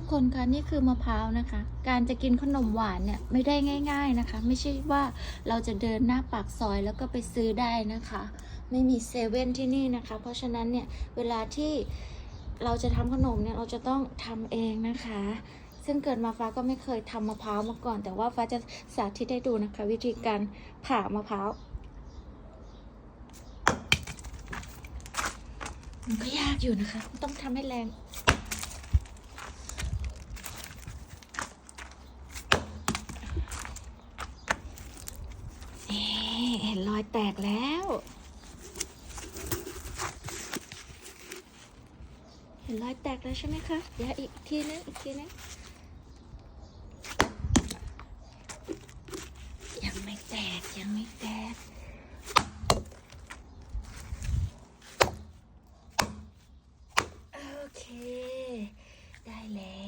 ทุกคนคะนี่คือมะพร้าวนะคะ การจะกินขนมหวานเนี่ยไม่ได้ง่าย ๆนะคะ ไม่ใช่ว่าเราจะเดินหน้าปากซอยแล้วก็ไปซื้อได้นะคะ ไม่มีเซเว่นที่นี่นะคะ เพราะฉะนั้นเนี่ยเวลาที่เราจะทำขนมเนี่ยเราจะต้องทำเองนะคะ ซึ่งเกิดมาฟ้าก็ไม่เคยทำมะพร้าวมาก่อน แต่ว่าฟ้าจะสาธิตให้ดูนะคะ วิธีการผ่ามะพร้าวมันก็ยากอยู่นะคะ ต้องทำให้แรง นี่เห็นร อยแตกแล้ว เห็นรอยแตกแล้วใช่ไหมคะ เดี๋ยวอีกทีนึงอีกทีนึงยังไม่แตกยังไม่แตกโอเค ได้แล้ว